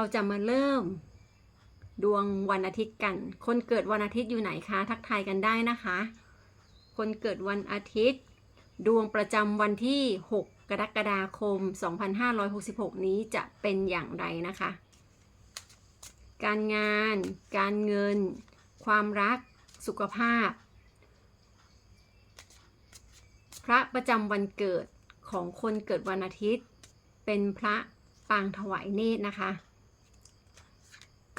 เราจะมาเริ่ม ดวงวันอาทิตย์กัน คนเกิดวันอาทิตย์อยู่ไหนคะ ทักทายกันได้นะคะ คนเกิดวันอาทิตย์ ดวงประจำวันที่ 6 กรกฎาคม 2566 นี้จะเป็นอย่างไรนะคะ การงาน การเงิน ความรัก สุขภาพ พระประจำวันเกิดของคนเกิดวันอาทิตย์ เป็นพระปางถวายเนตรนะคะ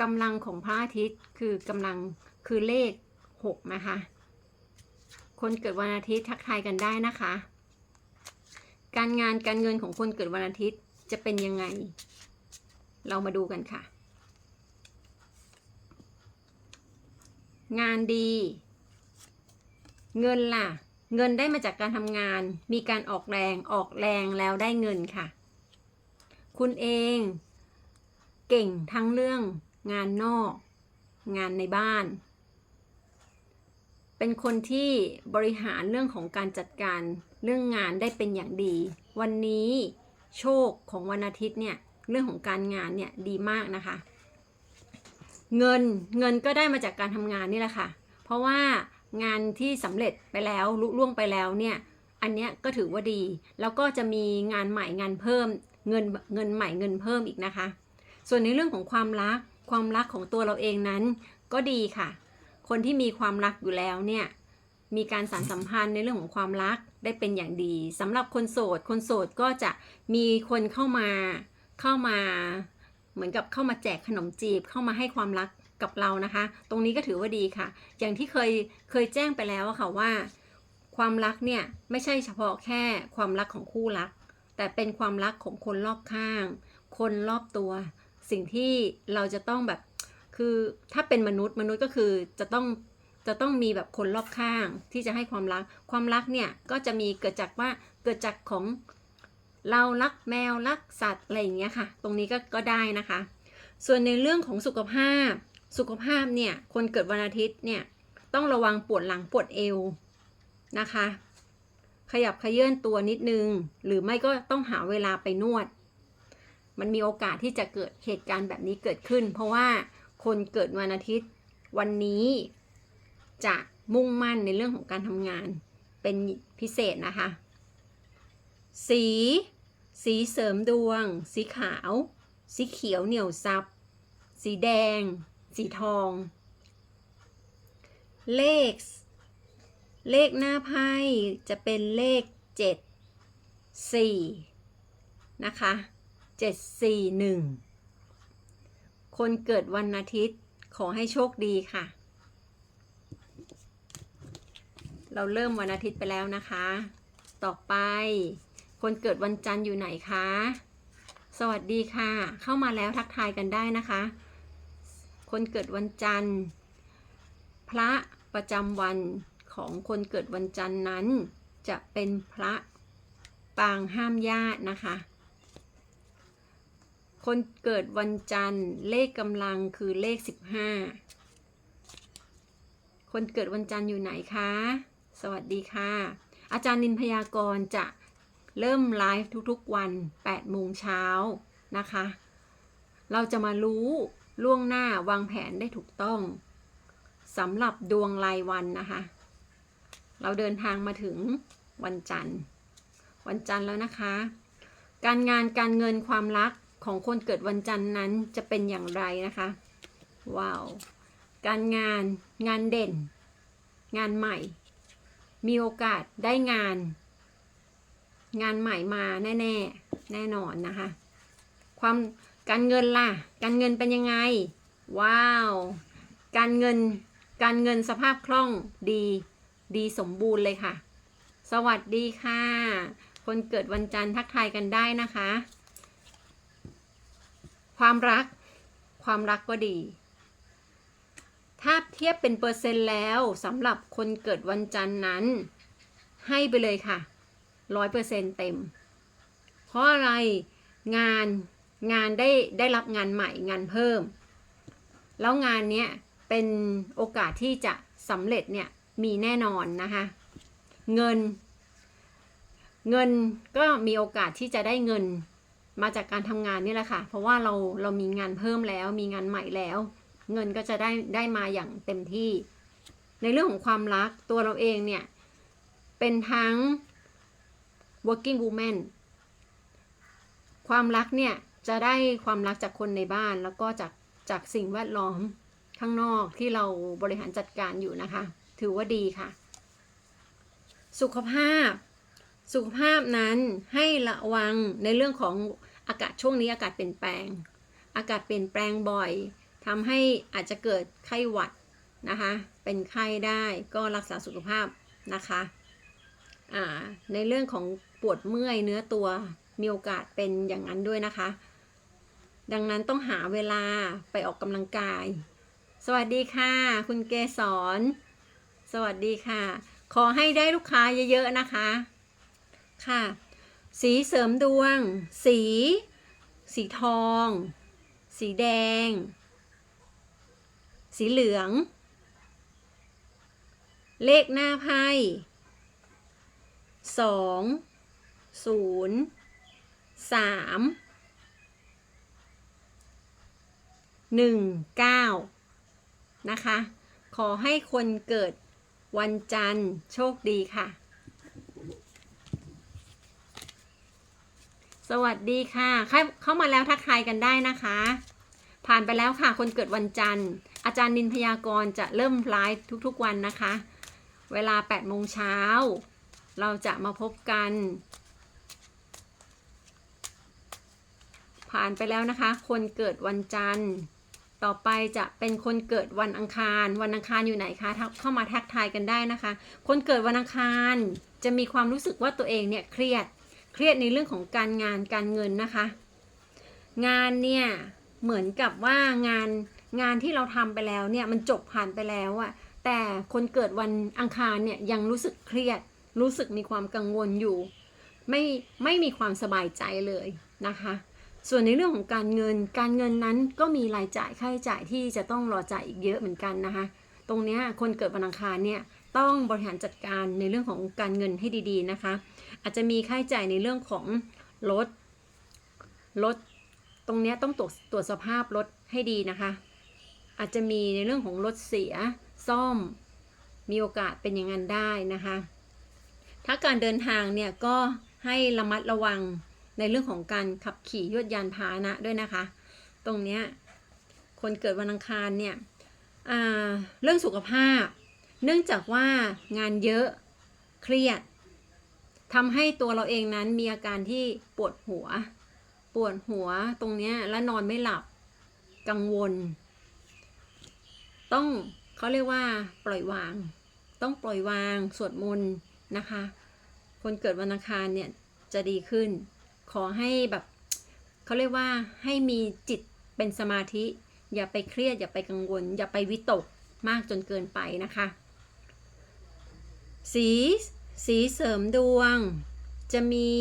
กำลังของพระอาทิตย์คือกำลังคือเลข6นะคะ คนเกิดวันอาทิตย์ทักทายกันได้นะคะ การงานการเงินของคนเกิดวันอาทิตย์จะเป็นยังไง เรามาดูกันค่ะ งานดี เงินล่ะ เงินได้มาจากการทำงาน มีการออกแรงออกแรงแล้วได้เงินค่ะ คุณเอง เก่งทั้งเรื่อง งานนอก งานในบ้าน เป็นคนที่บริหารเรื่องของการจัดการเรื่องงานได้เป็นอย่างดี วันนี้โชคของวันอาทิตย์เนี่ยเรื่องของการงานเนี่ยดีมากนะคะ เงินเงินก็ได้มาจากการทำงานนี่แหละค่ะ เพราะว่างานที่สำเร็จไปแล้วลุล่วงไปแล้วเนี่ยอันเนี้ยก็ถือว่าดี แล้วก็จะมีงานใหม่งานเพิ่มเงินเงินใหม่เงินเพิ่มอีกนะคะ ส่วนในเรื่องของความรัก ความรักของตัวเราเองนั้นก็ดีค่ะ คนที่มีความรักอยู่แล้วเนี่ยมีการสานสัมพันธ์ในเรื่องของความรักได้เป็นอย่างดีสำหรับคนโสด คนโสดก็จะมีคนเข้ามาเข้ามา เหมือนกับเข้ามาแจกขนมจีบเข้ามาให้ความรักกับเรานะคะ ตรงนี้ก็ถือว่าดีค่ะ อย่างที่เคยเคยแจ้งไปแล้วค่ะว่า ความรักเนี่ยไม่ใช่เฉพาะแค่ความรักของคู่รัก แต่เป็นความรักของคนรอบข้าง คนรอบตัว สิ่งที่เราจะต้องแบบ คือถ้าเป็นมนุษย์มนุษย์ก็คือจะต้องจะต้องมีแบบคนรอบข้างที่จะให้ความรัก ความรักเนี่ยก็จะมีเกิดจากว่าเกิดจากของเรารักแมวรักสัตว์อะไรอย่างเงี้ยค่ะ ตรงนี้ก็ก็ได้นะคะ ส่วนในเรื่องของสุขภาพ สุขภาพเนี่ยคนเกิดวันอาทิตย์เนี่ยต้องระวังปวดหลังปวดเอวนะคะ ขยับขยื่นตัวนิดนึง หรือไม่ก็ต้องหาเวลาไปนวด มันมีโอกาสที่จะเกิดเหตุการณ์แบบนี้เกิดขึ้น เพราะว่าคนเกิดวันอาทิตย์วันนี้จะมุ่งมั่นในเรื่องของการทำงานเป็นพิเศษนะคะ สี สีเสริมดวง สีขาว สีเขียวเหนียวซับ สีแดง สีทอง เลข เลขหน้าไพ่จะเป็นเลข 7 4 นะคะ 741 คนเกิดวันอาทิตย์ขอให้โชคดีค่ะ เราเริ่มวันอาทิตย์ไปแล้วนะคะ ต่อไป คนเกิดวันจันทร์อยู่ไหนคะ สวัสดีค่ะ เข้ามาแล้วทักทายกันได้นะคะ คนเกิดวันจันทร์ พระประจำวันของคนเกิดวันจันทร์นั้น จะเป็นพระปางห้ามญาตินะคะ คนเกิดวันจันทร์เลขกำลังคือเลข15คนเกิดวันจันทร์อยู่ไหนคะ สวัสดีค่ะ อาจารย์นินพยากรจะเริ่มไลฟ์ทุกๆวัน8โมงเช้านะคะ เราจะมารู้ล่วงหน้าวางแผนได้ถูกต้องสำหรับดวงรายวันนะคะ เราเดินทางมาถึงวันจันทร์ วันจันทร์แล้วนะคะ การงานการเงินความรัก ของคนเกิดวันจันทร์นั้นจะเป็นอย่างไรนะคะ ว้าว การงานงานเด่น งานใหม่ มีโอกาสได้งาน งานใหม่มาแน่ ๆ แน่นอนนะคะ ความการเงินล่ะ การเงินเป็นยังไง ว้าว การเงินการเงินสภาพคล่องดี ดีสมบูรณ์เลยค่ะ สวัสดีค่ะ คนเกิดวันจันทร์ทักทายกันได้นะคะ ความรัก ความรักก็ดี ถ้าเทียบเป็นเปอร์เซ็นต์แล้วสำหรับคนเกิดวันจันทร์นั้น ให้ไปเลยค่ะร้อยเปอร์เซ็นต์เต็ม เพราะอะไรงานงานได้ได้รับงานใหม่งานเพิ่ม แล้วงานเนี้ยเป็นโอกาสที่จะสำเร็จเนี่ยมีแน่นอนนะคะเงิน เงินก็มีโอกาสที่จะได้เงิน มาจากการทำงานนี่แหละค่ะ เพราะว่าเราเรามีงานเพิ่มแล้ว มีงานใหม่แล้ว เงินก็จะได้ได้มาอย่างเต็มที่ ในเรื่องของความรักตัวเราเองเนี่ย เป็นทั้ง working woman ความรักเนี่ยจะได้ความรักจากคนในบ้านแล้วก็จากจากสิ่งแวดล้อมข้างนอกที่เราบริหารจัดการอยู่นะคะ ถือว่าดีค่ะ สุขภาพ สุขภาพนั้นให้ระวังในเรื่องของ อากาศช่วงนี้อากาศเปลี่ยนแปลง อากาศเปลี่ยนแปลงบ่อยทำให้อาจจะเกิดไข้หวัดนะคะ เป็นไข้ได้ก็รักษาสุขภาพนะคะในเรื่องของปวดเมื่อยเนื้อตัวมีโอกาสเป็นอย่างนั้นด้วยนะคะ ดังนั้นต้องหาเวลาไปออกกำลังกาย สวัสดีค่ะ คุณเกสรสวัสดีค่ะ ขอให้ได้ลูกค้าเยอะๆนะคะ ค่ะ สีเสริมดวง สี สีทอง สีแดง สีเหลือง เลขหน้าไพ่สองศูนย์สามหนึ่งเก้านะคะ ขอให้คนเกิดวันจันทร์โชคดีค่ะ สวัสดีค่ะเข้ามาแล้วทักทายกันได้นะคะ ผ่านไปแล้วค่ะ คนเกิดวันจันทร์ อาจารย์นินพยากรจะเริ่มไลฟ์ทุกๆวันนะคะ เวลา8โมงเช้า เราจะมาพบกัน ผ่านไปแล้วนะคะ คนเกิดวันจันทร์ ต่อไปจะเป็นคนเกิดวันอังคาร วันอังคารอยู่ไหนคะ เข้ามาแท็กทายกันได้นะคะ คนเกิดวันอังคารจะมีความรู้สึกว่าตัวเองเนี่ยเครียด เครียดในเรื่องของการงานการเงินนะคะ งานเนี่ยเหมือนกับว่างานงานที่เราทำไปแล้วเนี่ยมันจบผ่านไปแล้วอะแต่คนเกิดวันอังคารเนี่ยยังรู้สึกเครียด รู้สึกมีความกังวลอยู่ ไม่ไม่มีความสบายใจเลยนะคะ ส่วนในเรื่องของการเงินการเงินนั้นก็มีรายจ่ายค่าใช้จ่ายที่จะต้องรอจ่ายอีกเยอะเหมือนกันนะคะ ตรงเนี้ยคนเกิดวันอังคารเนี่ยต้องบริหารจัดการในเรื่องของการเงินให้ดี ๆนะคะ อาจจะมีค่าใช้จ่ายในเรื่องของรถรถตรงนี้ต้องตรวจตรวจสภาพรถให้ดีนะคะ อาจจะมีในเรื่องของรถเสียซ่อมมีโอกาสเป็นอย่างนั้นได้นะคะ ถ้าการเดินทางเนี่ยก็ให้ระมัดระวังในเรื่องของการขับขี่ยวดยานพาหนะด้วยนะคะ ตรงเนี้ยคนเกิดวันอังคารเนี่ยเรื่องสุขภาพ เนื่องจากว่างานเยอะเครียด ทำให้ตัวเราเองนั้นมีอาการที่ปวดหัว ปวดหัวตรงเนี้ยและนอนไม่หลับกังวล ต้องเขาเรียกว่า ปล่อยวาง ต้องปล่อยวางสวดมนต์นะคะ คนเกิดวันอังคารเนี่ยจะดีขึ้น ขอให้แบบเขาเรียกว่าให้มีจิตเป็นสมาธิ อย่าไปเครียด อย่าไปกังวล อย่าไปวิตกมากจนเกินไปนะคะ สี สีเสริมดวง จะมี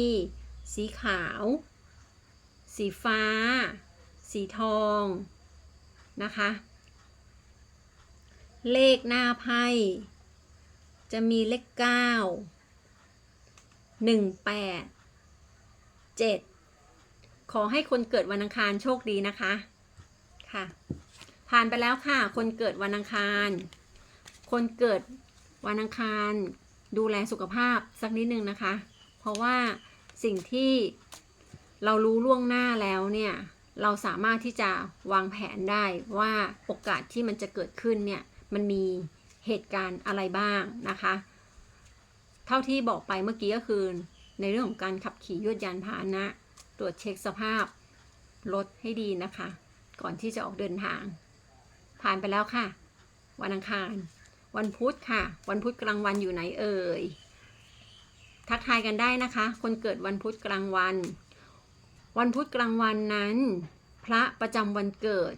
สีขาว สีฟ้า สีทอง นะคะ เลขหน้าไพ่ จะมีเลขเก้าหนึ่งแปดเจ็ดขอให้คนเกิดวันอังคารโชคดีนะคะ ค่ะ ผ่านไปแล้วค่ะ คนเกิดวันอังคาร คนเกิดวันอังคาร ดูแลสุขภาพสักนิดนึงนะคะ เพราะว่าสิ่งที่เรารู้ล่วงหน้าแล้วเนี่ย เราสามารถที่จะวางแผนได้ว่าโอกาสที่มันจะเกิดขึ้นเนี่ย มันมีเหตุการณ์อะไรบ้างนะคะ เท่าที่บอกไปเมื่อกี้ก็คือ ในเรื่องของการขับขี่ยวดยานพาหนะ ตรวจเช็คสภาพรถให้ดีนะคะ ก่อนที่จะออกเดินทาง ผ่านไปแล้วค่ะ วันอังคาร วันพุธค่ะ วันพุธกลางวันอยู่ไหนเอ่ย ทักทายกันได้นะคะ คนเกิดวันพุธกลางวัน วันพุธกลางวันนั้น พระประจำวันเกิด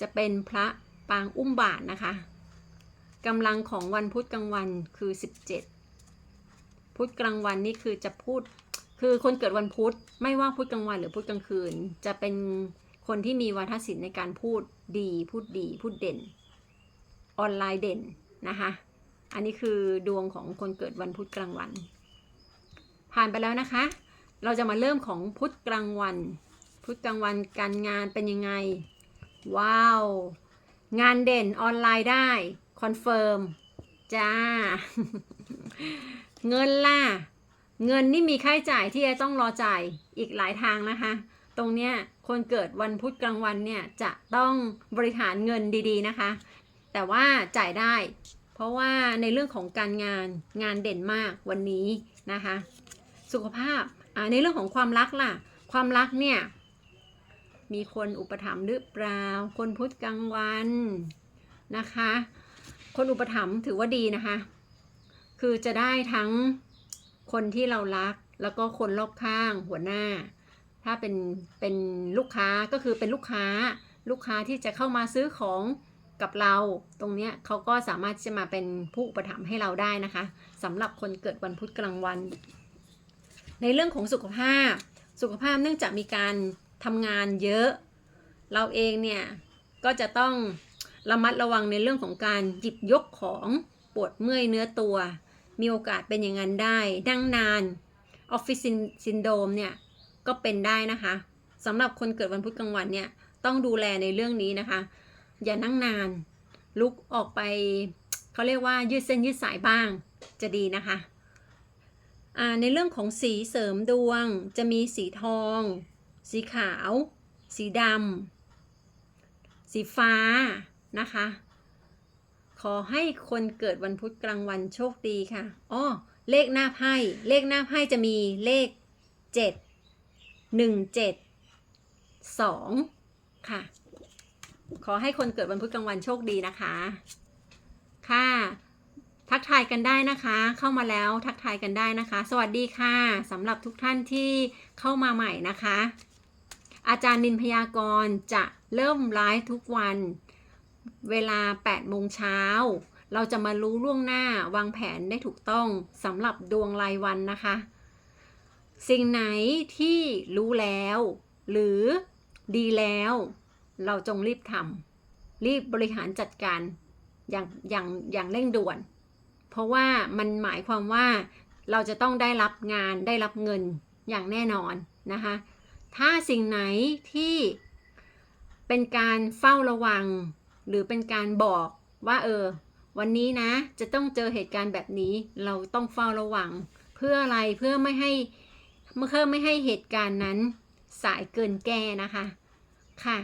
จะเป็นพระปางอุ้มบาทนะคะกำลังของวันพุธกลางวันคือ 17 พุธกลางวันนี่คือจะพูด คือคนเกิดวันพุธไม่ว่าพุธกลางวันหรือพุธกลางคืน จะเป็นคนที่มีวาทศิลป์ในการพูดดี พูดดี พูดเด่น ออนไลน์เด่นนะคะ อันนี้คือดวงของคนเกิดวันพุธกลางวัน ผ่านไปแล้วนะคะ เราจะมาเริ่มของพุธกลางวัน พุธกลางวันการงานเป็นยังไง ว้าว งานเด่นออนไลน์ได้ คอนเฟิร์ม จ้า เงินล่ะ เงินนี่มีค่าใช้จ่ายที่จะต้องรอจ่ายอีกหลายทางนะคะ ตรงเนี้ยคนเกิดวันพุธกลางวันเนี่ยจะต้องบริหารเงินดีๆนะคะ แต่ว่าจ่ายได้ เพราะว่าในเรื่องของการงานงานเด่นมากวันนี้นะคะ สุขภาพในเรื่องของความรักล่ะ ความรักเนี่ย มีคนอุปถัมภ์หรือเปล่า คนพุธกลางวันนะคะ คนอุปถัมภ์ถือว่าดีนะคะ คือจะได้ทั้งคนที่เรารักแล้วก็คนรอบข้างหัวหน้า ถ้าเป็นเป็นลูกค้าก็คือเป็นลูกค้าลูกค้าที่จะเข้ามาซื้อของ กับเราตรงเนี้ยเขาก็สามารถจะมาเป็นผู้อุปถัมภ์ให้เราได้นะคะสำหรับคนเกิดวันพุธกลางวัน ในเรื่องของสุขภาพ สุขภาพเนื่องจากมีการทำงานเยอะ เราเองเนี่ยก็จะต้องระมัดระวังในเรื่องของการหยิบยกของปวดเมื่อยเนื้อตัว มีโอกาสเป็นอย่างนั้นได้นั่งนานออฟฟิศซินโดมเนี่ยก็เป็นได้นะคะสำหรับคนเกิดวันพุธกลางวันเนี่ยต้องดูแลในเรื่องนี้นะคะ อย่านั่งนาน ลุกออกไปเขาเรียกว่ายืดเส้นยืดสายบ้างจะดีนะคะในเรื่องของสีเสริมดวงจะมีสีทอง สีขาว สีดำสีฟ้านะคะ ขอให้คนเกิดวันพุธกลางวันโชคดีค่ะอ้อเลขหน้าไพ่เลขหน้าไพ่จะมีเลข 7 1 7 2 ค่ะ ขอให้คนเกิดวันพุธกลางวันโชคดีนะคะ ค่ะ ทักทายกันได้นะคะ เข้ามาแล้วทักทายกันได้นะคะ สวัสดีค่ะสำหรับทุกท่านที่เข้ามาใหม่นะคะ อาจารย์นินพยากรณ์จะเริ่มไลฟ์ทุกวัน เวลา8โมงเช้าเราจะมารู้ล่วงหน้าวางแผนได้ถูกต้องสำหรับดวงรายวันนะคะ สิ่งไหนที่รู้แล้ว หรือดีแล้ว เราจงรีบทำรีบบริหารจัดการอย่างอย่างอย่างเร่งด่วน เพราะว่ามันหมายความว่าเราจะต้องได้รับงานได้รับเงินอย่างแน่นอนนะคะ ถ้าสิ่งไหนที่เป็นการเฝ้าระวัง หรือเป็นการบอกว่าเออ วันนี้นะจะต้องเจอเหตุการณ์แบบนี้ เราต้องเฝ้าระวัง เพื่ออะไรเพื่อไม่ให้เพื่อไม่ให้เหตุการณ์นั้นสายเกินแก้นะคะ ค่ะ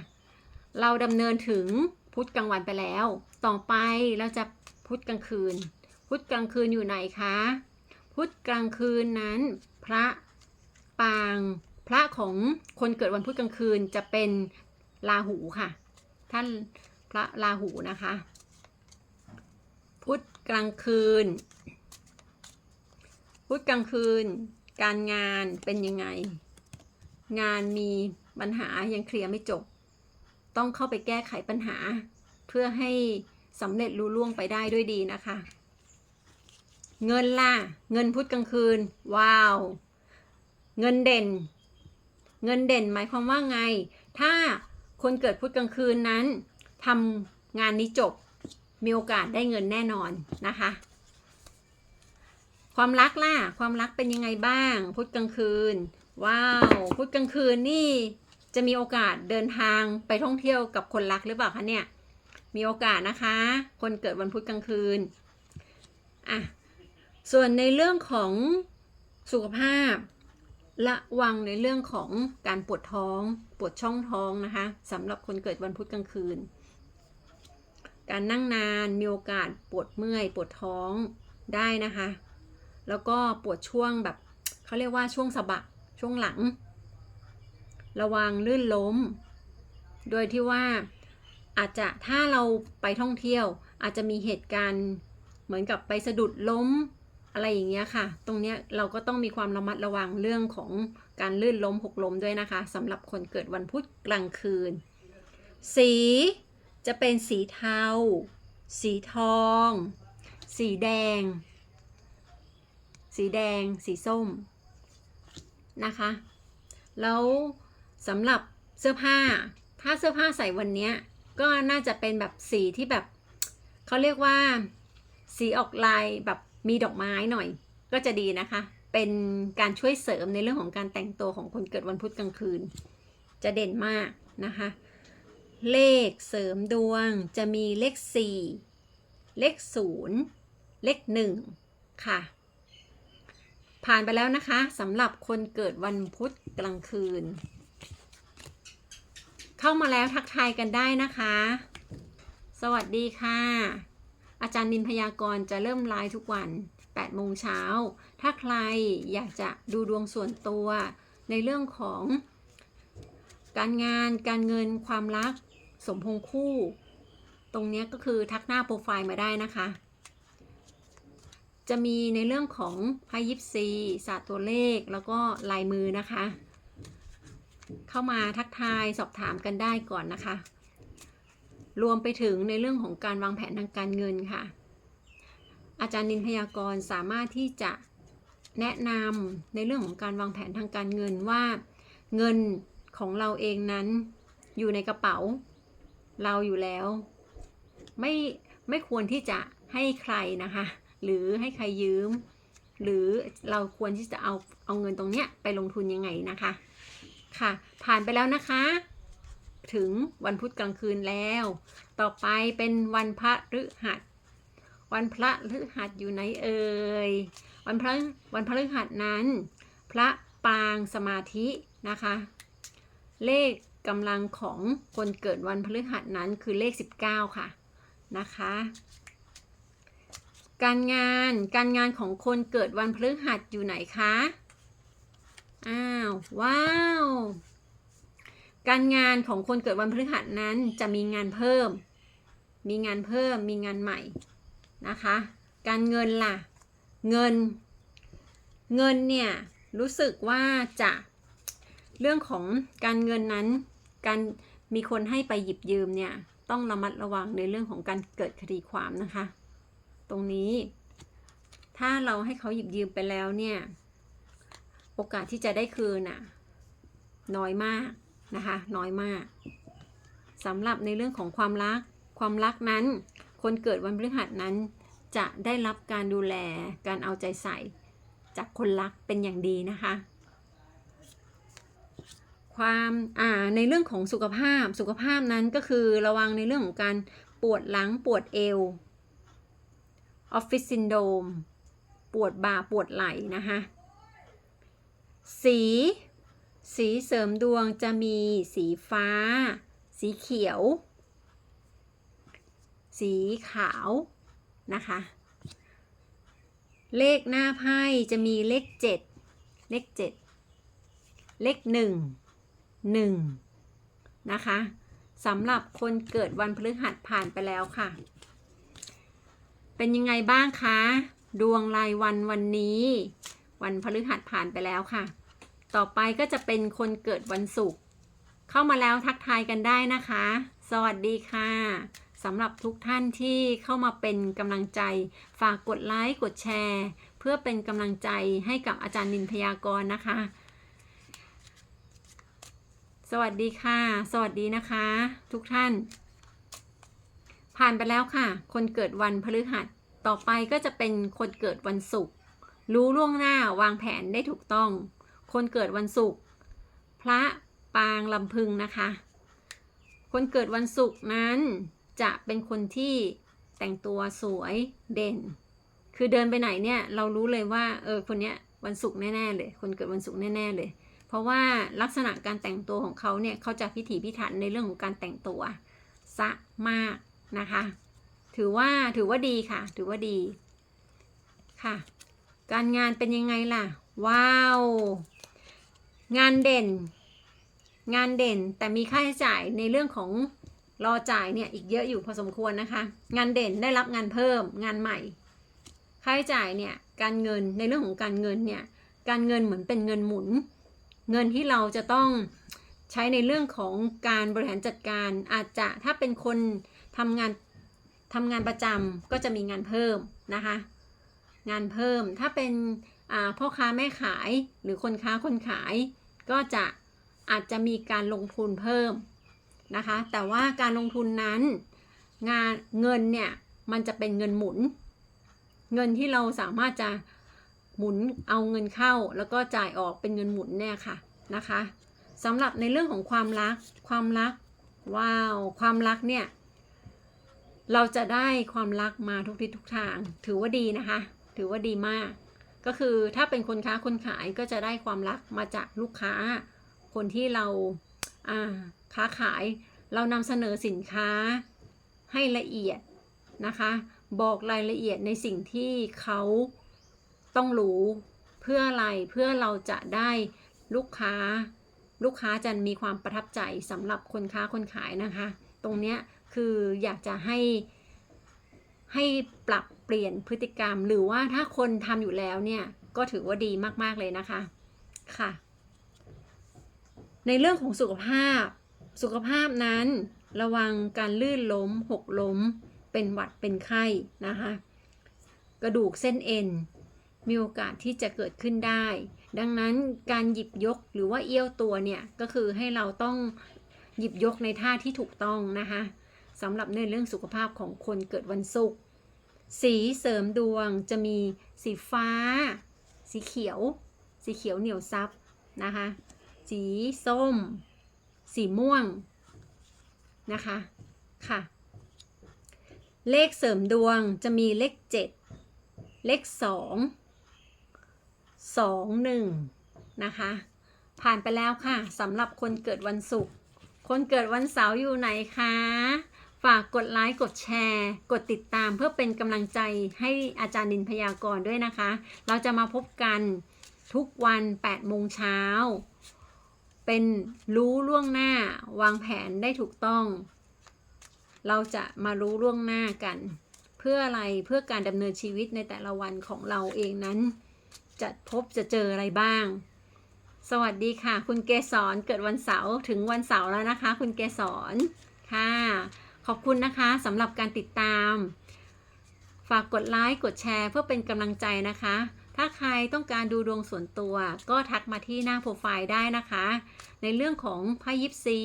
เราดำเนินถึงพุธกลางวันไปแล้ว ต่อไปเราจะพุธกลางคืน พุธกลางคืนอยู่ไหนคะ พุธกลางคืนนั้น พระปาง พระของคนเกิดวันพุธกลางคืนจะเป็นลาหูค่ะ ท่านพระลาหูนะคะ พุธกลางคืน พุธกลางคืน การงานเป็นยังไง งานมีปัญหายังเคลียร์ไม่จบ ต้องเข้าไปแก้ไขปัญหา เพื่อให้สำเร็จลุล่วงไปได้ด้วยดีนะคะ เงินล่ะ เงินพุธกลางคืน ว้าว เงินเด่น เงินเด่นหมายความว่าไง ถ้าคนเกิดพุธกลางคืนนั้นทำงานนี้จบมีโอกาสได้เงินแน่นอนนะคะ ความรักล่ะ ความรักเป็นยังไงบ้าง พุธกลางคืน ว้าว พุธกลางคืนนี่ จะมีโอกาสเดินทางไปท่องเที่ยวกับคนรักหรือเปล่าคะเนี่ย มีโอกาสนะคะ คนเกิดวันพุธกลางคืนอะส่วนในเรื่องของสุขภาพ ระวังในเรื่องของการปวดท้องปวดช่องท้องนะคะสำหรับคนเกิดวันพุธกลางคืน การนั่งนานมีโอกาสปวดเมื่อย ปวดท้องได้นะคะ แล้วก็ปวดช่วงแบบเขาเรียกว่าช่วงสะบักช่วงหลัง ระวังลื่นล้ม โดยที่ว่าอาจจะถ้าเราไปท่องเที่ยว อาจจะมีเหตุการณ์เหมือนกับไปสะดุดล้มอะไรอย่างเงี้ยค่ะ ตรงเนี้ยเราก็ต้องมีความระมัดระวังเรื่องของการลื่นล้มหกล้มด้วยนะคะสำหรับคนเกิดวันพุธกลางคืน สีจะเป็นสีเทา สีทอง สีแดง สีแดง สีส้มนะคะ แล้ว สำหรับเสื้อผ้า ถ้าเสื้อผ้าใส่วันนี้ก็น่าจะเป็นแบบสีที่แบบเขาเรียกว่าสีออกลายแบบมีดอกไม้หน่อย ก็จะดีนะคะ เป็นการช่วยเสริมในเรื่องของการแต่งตัวของคนเกิดวันพุธกลางคืน จะเด่นมากนะคะ เลขเสริมดวงจะมีเลข 4 เลข 0 เลข 1 ค่ะ ผ่านไปแล้วนะคะสำหรับคนเกิดวันพุธกลางคืน เข้ามาแล้วทักทายกันได้นะคะ สวัสดีค่ะ อาจารย์นินพยากรจะเริ่มไลฟ์ทุกวัน8โมงเช้า ถ้าใครอยากจะดูดวงส่วนตัวในเรื่องของการงาน การเงิน ความรัก สมพงษ์คู่ ตรงนี้ก็คือทักหน้าโปรไฟล์มาได้นะคะ จะมีในเรื่องของไพ่ยิปซีศาสตร์ตัวเลข แล้วก็ลายมือนะคะ เข้ามาทักทายสอบถามกันได้ก่อนนะคะ รวมไปถึงในเรื่องของการวางแผนทางการเงินค่ะ อาจารย์นินพยากรสามารถที่จะแนะนำในเรื่องของการวางแผนทางการเงินว่า เงินของเราเองนั้นอยู่ในกระเป๋า เราอยู่แล้ว ไม่ไม่ควรที่จะให้ใครนะคะ หรือให้ใครยืม หรือเราควรที่จะเอาเอาเงินตรงเนี้ยไปลงทุนยังไงนะคะ ค่ะ ผ่านไปแล้วนะคะ ถึงวันพุธกลางคืนแล้ว ต่อไปเป็นวันพระฤหัส วันพระฤหัสอยู่ไหนเอ่ย วันพระวันพระฤหัสนั้น พระปางสมาธินะคะ เลขกำลังของคนเกิดวันพฤหัสนั้นคือเลข 19 ค่ะนะคะ การงานการงานของคนเกิดวันพฤหัสอยู่ไหนคะ อ้าว ว้าว การงานของคนเกิดวันพฤหัสนั้นจะมีงานเพิ่ม มีงานเพิ่ม มีงานใหม่นะคะ การเงินล่ะ เงิน เงินเนี่ยรู้สึกว่าจะเรื่องของการเงินนั้น การมีคนให้ไปหยิบยืมเนี่ยต้องระมัดระวังในเรื่องของการเกิดคดีความนะคะ ตรงนี้ ถ้าเราให้เขาหยิบยืมไปแล้วเนี่ย โอกาสที่จะได้คืนน่ะน้อยมากนะคะ น้อยมากสำหรับในเรื่องของความรัก ความรักนั้น คนเกิดวันพฤหัสนั้น จะได้รับการดูแลการเอาใจใส่ จากคนรักเป็นอย่างดีนะคะ ความอ่าในเรื่องของสุขภาพสุขภาพนั้นก็คือระวังในเรื่องของการปวดหลังปวดเอวออฟฟิศซินโดมปวดบ่าปวดไหล่นะคะ สี สีเสริมดวงจะมีสีฟ้า สีเขียว สีขาวนะคะ เลขหน้าไพ่จะมีเลขเจ็ดเลขเจ็ดเลขหนึ่งหนึ่งนะคะสำหรับคนเกิดวันพฤหัสผ่านไปแล้วค่ะ เป็นยังไงบ้างคะ ดวงรายวันวันนี้ วันพฤหัสผ่านไปแล้วค่ะ ต่อไปก็จะเป็นคนเกิดวันศุกร์เข้ามาแล้วทักทายกันได้นะคะ สวัสดีค่ะสำหรับทุกท่านที่เข้ามาเป็นกำลังใจ ฝากกดไลค์กดแชร์ เพื่อเป็นกำลังใจให้กับอาจารย์นินพยากรณ์นะคะ สวัสดีค่ะ สวัสดีนะคะ ทุกท่าน ผ่านไปแล้วค่ะ คนเกิดวันพฤหัสต่อไปก็จะเป็นคนเกิดวันศุกร์ รู้ล่วงหน้าวางแผนได้ถูกต้อง คนเกิดวันศุกร์พระปางลำพึงนะคะ คนเกิดวันศุกร์นั้นจะเป็นคนที่แต่งตัวสวยเด่น คือเดินไปไหนเนี่ยเรารู้เลยว่าเออคนเนี้ยวันศุกร์แน่ๆเลย คนเกิดวันศุกร์แน่ๆเลย เพราะว่าลักษณะการแต่งตัวของเขาเนี่ยเขาจะพิถีพิถันในเรื่องของการแต่งตัวซะมากนะคะ ถือว่าถือว่าดีค่ะ ถือว่าดีค่ะ การงานเป็นยังไงล่ะ ว้าว งานเด่น งานเด่นแต่มีค่าใช้จ่ายในเรื่องของรอจ่ายเนี่ยอีกเยอะอยู่พอสมควรนะคะ งานเด่นได้รับงานเพิ่มงานใหม่ ค่าใช้จ่ายเนี่ยการเงินในเรื่องของการเงินเนี่ยการเงินเหมือนเป็นเงินหมุน เงินที่เราจะต้องใช้ในเรื่องของการบริหารจัดการอาจจะถ้าเป็นคนทำงานทำงานประจำก็จะมีงานเพิ่มนะคะ งานเพิ่ม ถ้าเป็นพ่อค้าแม่ขายหรือคนค้าคนขาย ก็จะอาจจะมีการลงทุนเพิ่มนะคะ แต่ว่าการลงทุนนั้น งานเงินเนี่ยมันจะเป็นเงินหมุน เงินที่เราสามารถจะหมุนเอาเงินเข้าแล้วก็จ่ายออกเป็นเงินหมุนเนี่ยค่ะนะคะสำหรับในเรื่องของความรักความรักว้าว ความรักเนี่ย เราจะได้ความรักมาทุกทิศทุกทาง ถือว่าดีนะคะ ถือว่าดีมาก ก็คือถ้าเป็นคนค้าคนขายก็จะได้ความรักมาจากลูกค้า คนที่เราค้าขายเรานำเสนอสินค้าให้ละเอียดนะคะ บอกรายละเอียดในสิ่งที่เขาต้องรู้เพื่ออะไรเพื่อเราจะได้ลูกค้า ลูกค้าจะมีความประทับใจสำหรับคนค้าคนขายนะคะ ตรงเนี้ยคืออยากจะให้ ให้ปรับเปลี่ยนพฤติกรรม หรือว่าถ้าคนทำอยู่แล้วเนี่ยก็ถือว่าดีมากๆเลยนะคะค่ะ ในเรื่องของสุขภาพ สุขภาพนั้นระวังการลื่นล้ม หกล้ม เป็นหวัดเป็นไข้นะคะ กระดูกเส้นเอ็น มีโอกาสที่จะเกิดขึ้นได้ ดังนั้นการหยิบยกหรือว่าเอี้ยวตัวเนี่ย ก็คือให้เราต้องหยิบยกในท่าที่ถูกต้องนะคะ สำหรับในเรื่องสุขภาพของคนเกิดวันศุกร์สีเสริมดวงจะมีสีฟ้า สีเขียว สีเขียวเหนียวซับนะคะ สีส้ม สีม่วงนะคะค่ะ เลขเสริมดวงจะมีเลข7เลข2 2 1นะคะ ผ่านไปแล้วค่ะสำหรับคนเกิดวันศุกร์คนเกิดวันเสาร์อยู่ไหนคะ ฝากกดไลค์กดแชร์ กดติดตามเพื่อเป็นกำลังใจให้อาจารย์นินพยากรด้วยนะคะ เราจะมาพบกันทุกวัน8โมงเช้า เป็นรู้ล่วงหน้าวางแผนได้ถูกต้อง เราจะมารู้ล่วงหน้ากัน เพื่ออะไรเพื่อการดำเนินชีวิตในแต่ละวันของเราเองนั้น จะพบจะเจออะไรบ้าง สวัสดีค่ะ คุณเกสรเกิดวันเสาร์ถึงวันเสาร์แล้วนะคะ คุณเกสรค่ะ ขอบคุณนะคะสำหรับการติดตาม ฝากกดไลค์กดแชร์เพื่อเป็นกำลังใจนะคะ ถ้าใครต้องการดูดวงส่วนตัว ก็ทักมาที่หน้าโปรไฟล์ได้นะคะ ในเรื่องของไพ่ยิปซี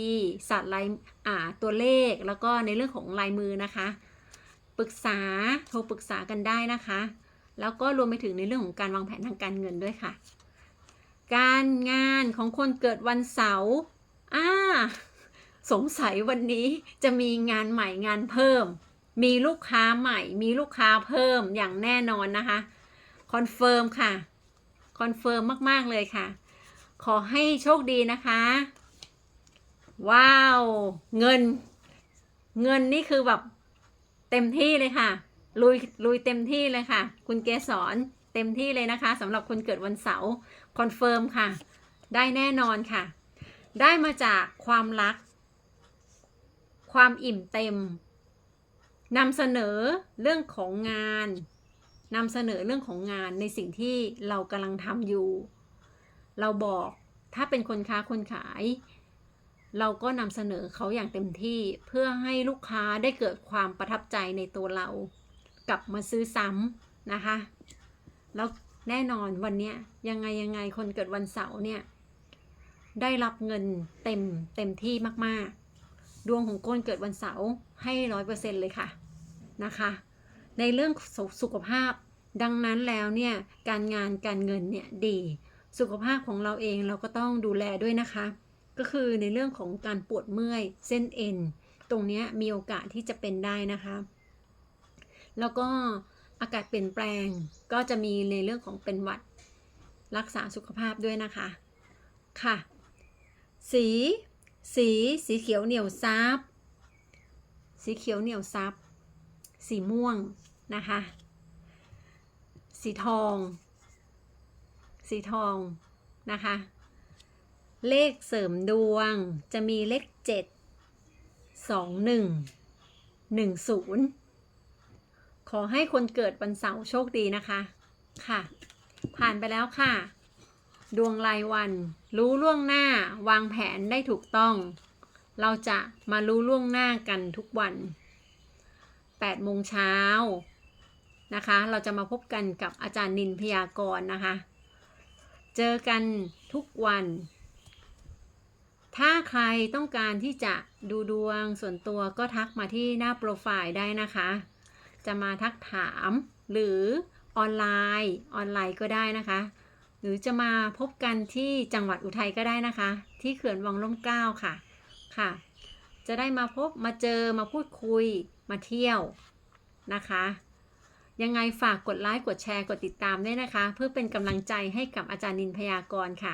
สัตว์ลายอ่าตัวเลข แล้วก็ในเรื่องของลายมือนะคะ ปรึกษาโทรปรึกษากันได้นะคะ แล้วก็รวมไปถึงในเรื่องของการวางแผนทางการเงินด้วยค่ะ การงานของคนเกิดวันเสาร์อ่า สงสัยวันนี้จะมีงานใหม่งานเพิ่ม มีลูกค้าใหม่ มีลูกค้าเพิ่มอย่างแน่นอนนะคะ คอนเฟิร์มค่ะ คอนเฟิร์มมาก ๆ เลยค่ะ ขอให้โชคดีนะคะ ว้าว เงิน เงินนี่คือแบบเต็มที่เลยค่ะ ลุย ลุยเต็มที่เลยค่ะ คุณเกสรเต็มที่เลยนะคะสำหรับคนเกิดวันเสาร์คอนเฟิร์มค่ะ ได้แน่นอนค่ะ ได้มาจากความรัก ความอิ่มเต็มนำเสนอเรื่องของงานนำเสนอเรื่องของงานในสิ่งที่เรากำลังทำอยู่ เราบอกถ้าเป็นคนค้าคนขาย เราก็นำเสนอเขาอย่างเต็มที่เพื่อให้ลูกค้าได้เกิดความประทับใจในตัวเรา กลับมาซื้อซ้ำนะคะ แล้วแน่นอนวันนี้ยยังไงยังไงคนเกิดวันเสาร์เนี่ย ได้รับเงินเต็มเต็มที่มากๆ ดวงของคนเกิดวันเสาร์ให้ร้อยเปอร์เซ็นเลยค่ะนะคะ ในเรื่องสุสุขภาพ ดังนั้นแล้วเนี่ยการงานการเงินเนี่ยดี สุขภาพของเราเองเราก็ต้องดูแลด้วยนะคะ ก็คือในเรื่องของการปวดเมื่อยเส้นเอ็น ตรงนี้มีโอกาสที่จะเป็นได้นะคะ แล้วก็อากาศเปลี่ยนแปลงก็จะมีในเรื่องของเป็นหวัดรักษาสุขภาพด้วยนะคะ ค่ะ สี สีสีเขียวเหนียวซับ สีเขียวเหนียวซับ สีม่วงนะคะ สีทอง สีทองนะคะ เลขเสริมดวงจะมีเลขเจ็ดสองหนึ่งหนึ่งศูนย์ขอให้คนเกิดวันเสาร์โชคดีนะคะ ค่ะ ผ่านไปแล้วค่ะ ดวงรายวัน รู้ล่วงหน้าวางแผนได้ถูกต้อง เราจะมารู้ล่วงหน้ากันทุกวัน8โมงเช้านะคะ เราจะมาพบกันกับอาจารย์นินพยากรณ์นะคะ เจอกันทุกวัน ถ้าใครต้องการที่จะดูดวงส่วนตัวก็ทักมาที่หน้าโปรไฟล์ได้นะคะ จะมาทักถามหรือออนไลน์ออนไลน์ก็ได้นะคะ หรือจะมาพบกันที่จังหวัดอุทัยก็ได้นะคะ ที่เขื่อนวังล่มเกล้าค่ะค่ะ จะได้มาพบมาเจอมาพูดคุยมาเที่ยวนะคะ ยังไงฝากกดไลค์กดแชร์กดติดตามด้วยนะคะ เพื่อเป็นกำลังใจให้กับอาจารย์นินพยากรค่ะ